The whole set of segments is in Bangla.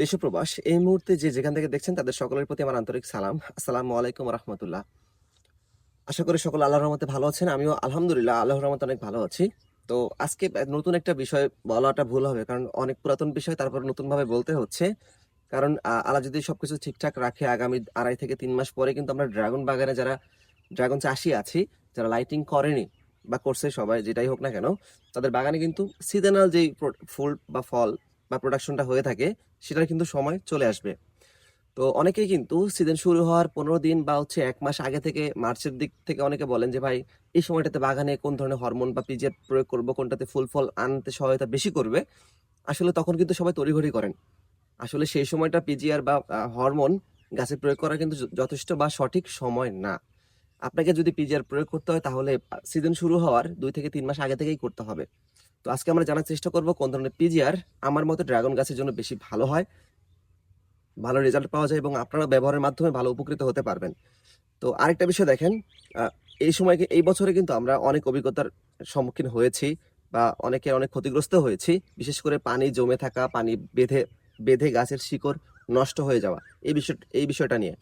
দেশ প্রবাস, এই মুহূর্তে যে যেখান থেকে দেখছেন তাদের সকলের প্রতি আমার আন্তরিক সালাম। আসসালামু আলাইকুম রহমতুল্লাহ আশা করি সকল আল্লাহর রহমতে ভালো আছেন, আমিও আলহামদুলিল্লাহ আল্লাহর রহমতে অনেক ভালো আছি। তো আজকে নতুন একটা বিষয় বলাটা ভুল হবে, কারণ অনেক পুরাতন বিষয়, তারপর নতুনভাবে বলতে হচ্ছে। কারণ আল্লাহ যদি সবকিছু ঠিকঠাক রাখে আগামী আড়াই থেকে তিন মাস পরে, কিন্তু আমরা ড্রাগন বাগানে যারা, ড্রাগন চাষি আছি, যারা লাইটিং করেনি বা করছে সবাই, যেটাই হোক না কেন, তাদের বাগানে কিন্তু সিজনাল যেই ফুল বা ফল বা প্রোডাকশনটা হয়ে থাকে, সেটার কিন্তু সময় চলে আসবে। তো অনেকেই কিন্তু সিজন শুরু হওয়ার পনেরো দিন বা হচ্ছে এক মাস আগে থেকে মার্চের দিক থেকে অনেকে বলেন যে, ভাই, এই সময়টাতে বাগানে কোন ধরনের হরমোন বা পিজিআর প্রয়োগ করব, কোনটাতে ফুল ফল আনতে সহায়তা বেশি করবে? আসলে তখন কিন্তু সবাই তড়িঘড়ি করেন। আসলে সেই সময়টা পিজিআর বা হরমোন গাছে প্রয়োগ করা কিন্তু যথেষ্ট বা সঠিক সময় না। আপনাকে যদি পিজিআর প্রয়োগ করতে হয়, তাহলে সিজন শুরু হওয়ার দুই থেকে তিন মাস আগে থেকেই করতে হবে। তো আজকে আমরা জানার চেষ্টা করব কোন ধরনের পিজিআর আমার মতে ড্রাগন গাছের জন্য বেশি ভালো হয়, ভালো রেজাল্ট পাওয়া যায় এবং আপনারা ব্যবহারের মাধ্যমে ভালো উপকৃত হতে পারবেন। তো আরেকটা বিষয় দেখেন এই সময়কে এই বছরে কিন্তু আমরা অনেক অভিজ্ঞতার সম্মুখীন হয়েছি বা অনেকে অনেক ক্ষতিগ্রস্ত হয়েছি, বিশেষ করে পানি জমে থাকা, পানি বেঁধে বেঁধে গাছের শিকড় নষ্ট হয়ে যাওয়া, এই বিষয়, এই বিষয়টা নিয়ে।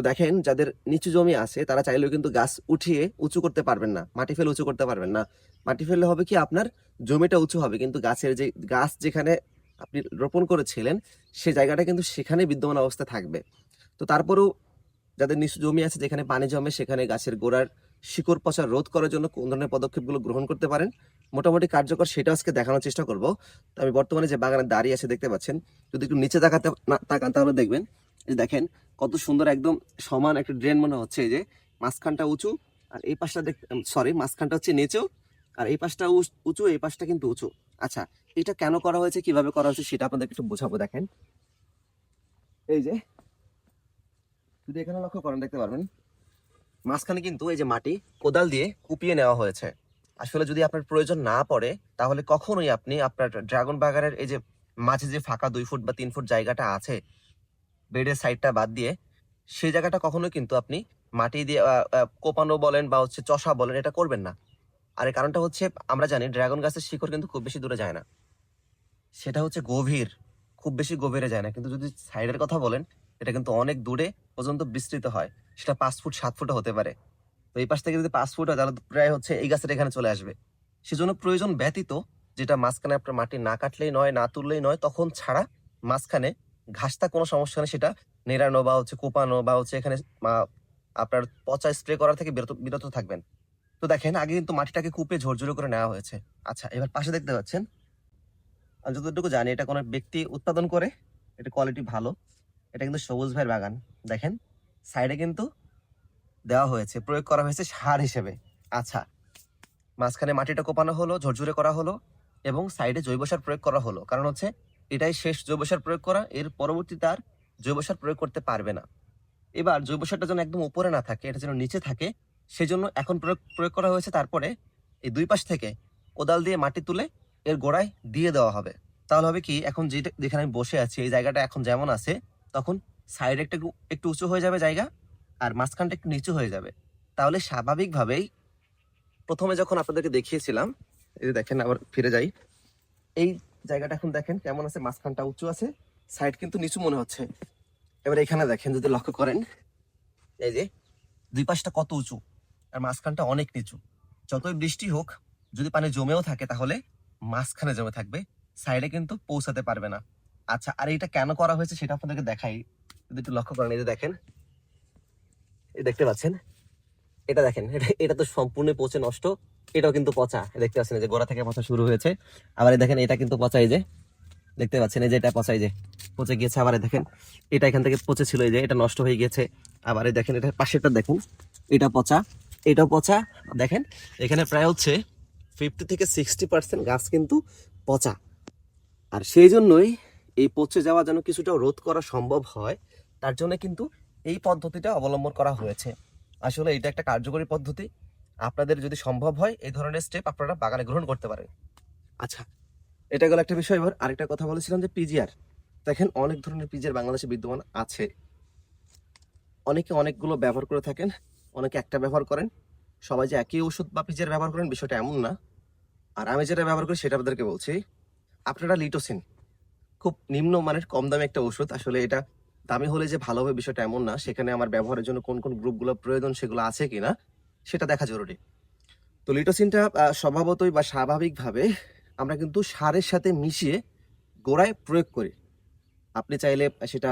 তো দেখেন, যাদের নিচু জমি আছে, তারা চাইলেও কিন্তু গাছ উঠিয়ে উঁচু করতে পারবেন না, মাটি ফেলে উঁচু করতে পারবেন না। মাটি ফেললে হবে কি? আপনার জমিটা উঁচু হবে, কিন্তু গাছের যে গাছ যেখানে আপনি রোপণ করেছিলেন, সে জায়গাটা কিন্তু সেখানে বিদ্যমান অবস্থা থাকবে। তো তারপরেও যাদের নিচু জমি আছে, যেখানে পানি জমে, সেখানে গাছের গোড়ার শিকড় পচা রোধ করার জন্য কোন ধরনের পদক্ষেপগুলো গ্রহণ করতে পারেন? মোটামুটি কার্যকর সেটা আজকে দেখানোর চেষ্টা করব। তো আমি বর্তমানে যে বাগানে দাঁড়িয়ে আছে, দেখতে পাচ্ছেন। যদি একটু নিচে তাকাতে তাকান, তাহলে দেখবেন দেখেন, কত সুন্দর একদম সমান একটা ড্রেন মনে হচ্ছে যে, মাঝখানটা উঁচু আর এই পাশটা দেখ সরি মাঝখানটা হচ্ছে নিচু আর এই পাশটা উচ- উঁচু, এই পাশটা কিন্তু উঁচু। আচ্ছা এটা কেন করা হয়েছে, কীভাবে করা হয়েছে সেটা আপনাদের একটু বোঝাবো, দেখেন। এই যে, যদি এখানে লক্ষ্য করেন, দেখতে পারবেন, মাঝখানে কিন্তু এই যে মাটি, কোদাল দিয়ে কুপিয়ে নেওয়া হয়েছে। আসলে যদি আপনার প্রয়োজন না পড়ে, তাহলে কখনোই আপনি আপনার ড্রাগন বাগানের এই যে মাঝে যে ফাঁকা দুই ফুট বা তিন ফুট জায়গাটা আছে বেডের সাইডটা বাদ দিয়ে, সেই জায়গাটা কখনোই কিন্তু আপনি মাটি দিয়ে কোপানো বলেন বা হচ্ছে চষা বলেন, এটা করবেন না। আর এর কারণটা হচ্ছে, আমরা জানি ড্রাগন গাছের শিকড় কিন্তু খুব বেশি দূরে যায় না। সেটা হচ্ছে গভীর, খুব বেশি গভীরে যায় না। কিন্তু যদি সাইডের কথা বলেন, এটা কিন্তু অনেক দূরে পর্যন্ত বিস্তৃত হয়। সেটা পাঁচ ফুট, সাত ফুটও হতে পারে। তো এই পাশ থেকে যদি পাঁচ ফুট হয়, তাহলে প্রায় হচ্ছে এই গাছের এখানে চলে আসবে। সেজন্য প্রয়োজন ব্যতীত, যেটা মাঝখানে আপনার মাটি না কাটলেই নয়, না তুললেই নয়, তখন ছাড়া মাঝখানে ঘাসটা কোনো সমস্যা নেই, সেটা নেড়ানো বা হচ্ছে কোপানো বা হচ্ছে এখানে আপনার পচা স্প্রে করার থেকে বিরত বিরত থাকবেন। তো দেখেন, আগে কিন্তু মাটিটাকে কুপে ঝরঝরে করে নেওয়া হয়েছে। আচ্ছা এবার পাশে দেখতে পাচ্ছেন। আমি যতটুকু জানি, এটা কোনো ব্যক্তি উৎপাদন করে, এটা কোয়ালিটি ভালো। এটা কিন্তু সবুজ ভাইয়ের বাগান। দেখেন সাইডে কিন্তু দেওয়া হয়েছে, প্রয়োগ করা হয়েছে সার হিসেবে। আচ্ছা মাঝখানে মাটিটা কোপানো হলো, ঝরঝরে করা হলো এবং সাইডে জৈব সার প্রয়োগ করা হলো। কারণ হচ্ছে এটাই শেষ জৈব সার প্রয়োগ করা। এর পরবর্তীতে আর জৈব সার প্রয়োগ করতে পারবে না। এবার জৈব সারটা যেন একদম উপরে না থাকে, এটা যেন নিচে থাকে, সেজন্য এখন প্রয়োগ প্রয়োগ করা হয়েছে তারপরে এই দুই পাশ থেকে কোদাল দিয়ে মাটি তুলে এর গোড়ায় দিয়ে দেওয়া হবে। তাহলে হবে কি, এখন যেটা, যেখানে আমি বসে আছি, এই জায়গাটা এখন যেমন আছে, তখন সাইডে একটা একটু উঁচু হয়ে যাবে জায়গা আর মাঝখানটা একটু নিচু হয়ে যাবে। তাহলে স্বাভাবিকভাবেই প্রথমে যখন আপনাদেরকে দেখিয়েছিলাম, এই দেখেন আবার ফিরে যাই, এই জায়গাটা এখন দেখেন কেমন আছে, মাঝখানটা উঁচু আছে সাইড কিন্তু নিচু মনে হচ্ছে। এবার এখানে দেখেন, যদি লক্ষ্য করেন, এই যে দুই পাশটা কত উঁচু, আর মাঝখানটা অনেক নিচু। যতই বৃষ্টি হোক, যদি পানি জমেও থাকে তাহলে মাঝখানে জমে থাকবে সাইডে কিন্তু পৌঁছাতে পারবে না। আচ্ছা আর এটা কেন করা হয়েছে সেটা আপনাদেরকে দেখাই। যদি একটু লক্ষ্য করেন, এই যে দেখেন, এই দেখতে পাচ্ছেন? এটা দেখেন, এটা এটা তো সম্পূর্ণ পচে নষ্ট, এটাও কিন্তু পচা, দেখতে পাচ্ছেন যে গোড়া থেকে পচা শুরু হয়েছে। আবার দেখেন, এটা কিন্তু পচাই যে, দেখতে পাচ্ছেন এই যে এটা পচাই যে, পচে গিয়েছে। আবার দেখেন, এটা এখান থেকে পচে ছিল এই যে, এটা নষ্ট হয়ে গিয়েছে। আবার দেখেন এটা পাশেরটা দেখুন, এটা পচা, এটাও পচা। দেখেন, এখানে প্রায় হচ্ছে ফিফটি থেকে সিক্সটি পার্সেন্ট গাছ কিন্তু পচা। আর সেই জন্যই এই পচে যাওয়া যেন কিছুটা রোধ করা সম্ভব হয়, তার জন্য কিন্তু এই পদ্ধতিটা অবলম্বন করা হয়েছে। আসলে এটা একটা কার্যকরী পদ্ধতি। আপনাদের যদি সম্ভব হয়, এই ধরনের স্টেপ আপনারা বাগানে গ্রহণ করতে পারেন। আচ্ছা এটা গেল একটা বিষয়। এবার আরেকটা কথা বলেছিলাম যে পিজিআর দেখেন, অনেক ধরনের পিজিআর বাংলাদেশে বিদ্যমান আছে। অনেকে অনেকগুলো ব্যবহার করে থাকেন, অনেকে একটা ব্যবহার করেন। সবাই যে একই ওষুধ বা পিজিআর ব্যবহার করেন, বিষয়টা এমন না। আর আমি যেটা ব্যবহার করি, সেটা আপনাদেরকে বলছি, আপনারা লিটোসিন খুব নিম্নমানের কম দামে একটা ওষুধ। আসলে এটা দামি হলে যে ভালো হবে বিষয়টা এমন না, সেখানে আমার ব্যবহারের জন্য কোন কোন গ্রুপগুলো প্রয়োজন সেগুলো আছে কিনা, সেটা দেখা জরুরি। তো লিটোসিনটা স্বভাবতই বা স্বাভাবিকভাবে আমরা কিন্তু সারের সাথে মিশিয়ে গোড়ায় প্রয়োগ করি। আপনি চাইলে সেটা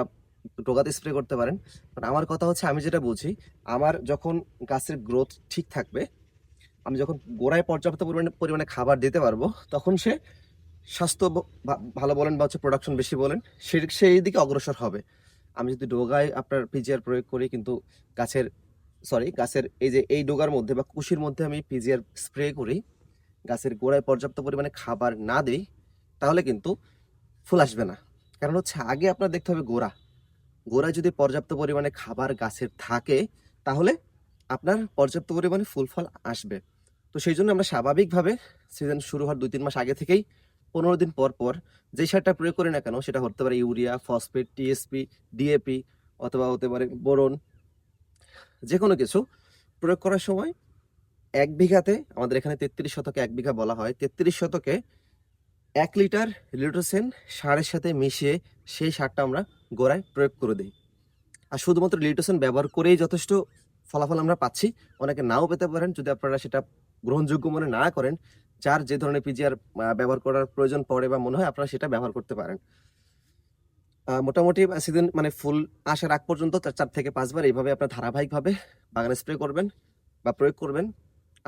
ডোগাতে স্প্রে করতে পারেন। বাট আমার কথা হচ্ছে, আমি যেটা বুঝি, আমার যখন গাছের গ্রোথ ঠিক থাকবে, আমি যখন গোড়ায় পর্যাপ্ত পরিমাণে পরিমাণে খাবার দিতে পারব, তখন সে স্বাস্থ্য ভালো বলেন বা হচ্ছে প্রোডাকশন বেশি বলেন, সে সেই দিকে অগ্রসর হবে। আমি যদি ডোগায় আপনার পিজিআর প্রয়োগ করি কিন্তু গাছের সরি গাছের এই যে এই ডোগার মধ্যে বা কুশির মধ্যে আমি পিজিআর স্প্রে করি, গাছের গোড়ায় পর্যাপ্ত পরিমাণে খাবার না দিই, তাহলে কিন্তু ফুল আসবে না। কারণ হচ্ছে আগে আপনার দেখতে হবে গোড়া। গোড়ায় যদি পর্যাপ্ত পরিমাণে খাবার গাছের থাকে, তাহলে আপনার পর্যাপ্ত পরিমাণে ফুল ফল আসবে। তো সেই জন্য আমরা স্বাভাবিকভাবে সিজন শুরু হওয়ার দুই তিন মাস আগে থেকেই পনেরো দিন পর পর যে সারটা প্রয়োগ করি না কেন, সেটা হতে পারে ইউরিয়া, ফসফেট, টিএসপি, ডিএপি অথবা হতে পারে বোরন যে কোনো কিছু প্রয়োগ করার সময় এক বিঘাতে, আমাদের এখানে তেত্রিশ শতকে এক বিঘা বলা হয়, তেত্রিশ শতকে এক লিটার লিটোসেন সারের সাথে মিশিয়ে সেই সারটা আমরা গোড়ায় প্রয়োগ করে দিই। আর শুধুমাত্র লিটোসেন ব্যবহার করেই যথেষ্ট ফলাফল আমরা পাচ্ছি। অনেকে নাও পেতে পারেন, যদি আপনারা সেটা গ্রহণযোগ্য মনে না করেন যার যে ধরনের পিজিআর ব্যবহার করার প্রয়োজন পড়ে বা মনে হয়, আপনারা সেটা ব্যবহার করতে পারেন। মোটামুটি সিজন মানে ফুল আসার আগ পর্যন্ত চার চার থেকে পাঁচবার এইভাবে আপনার ধারাবাহিকভাবে বাগানে স্প্রে করবেন বা প্রয়োগ করবেন।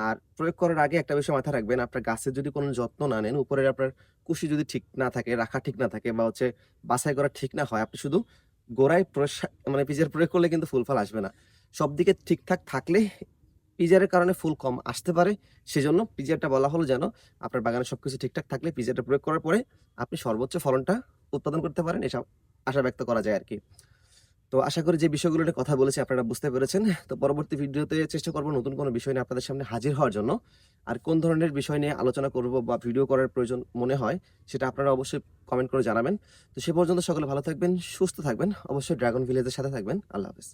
আর প্রয়োগ করার আগে একটা বিষয় মাথায় রাখবেন, আপনার গাছের যদি কোনো যত্ন না নেন, উপরের আপনার কুশি যদি ঠিক না থাকে, রাখা ঠিক না থাকে বা হচ্ছে বাছাই করা ঠিক না হয়, আপনি শুধু গোড়ায় মানে পিজার প্রয়োগ করলে কিন্তু ফুল ফল আসবে না। সব দিকে ঠিকঠাক থাকলে পিজারের কারণে ফুল কম আসতে পারে, সেজন্য পিজারটা বলা হলো যেন আপনার বাগানে সবকিছু ঠিকঠাক থাকলে পিজারটা প্রয়োগ করার পরে আপনি সর্বোচ্চ ফলনটা উৎপাদন করতে পারেন, এসব আশা ব্যক্ত করা যায় আর কি তো আশা করি যে বিষয়গুলো নিয়ে কথা বলেছি আপনারা বুঝতে পেরেছেন। তো পরবর্তী ভিডিওতে চেষ্টা করব নতুন কোনো বিষয় নিয়ে আপনাদের সামনে হাজির হওয়ার জন্য। আর কোন ধরনের বিষয় নিয়ে আলোচনা করব বা ভিডিও করার প্রয়োজন মনে হয়, সেটা আপনারা অবশ্যই কমেন্ট করে জানাবেন। তো সে পর্যন্ত সকলে ভালো থাকবেন, সুস্থ থাকবেন। অবশ্যই ড্রাগন ভিলেজের সাথে থাকবেন। আল্লাহ হাফেজ।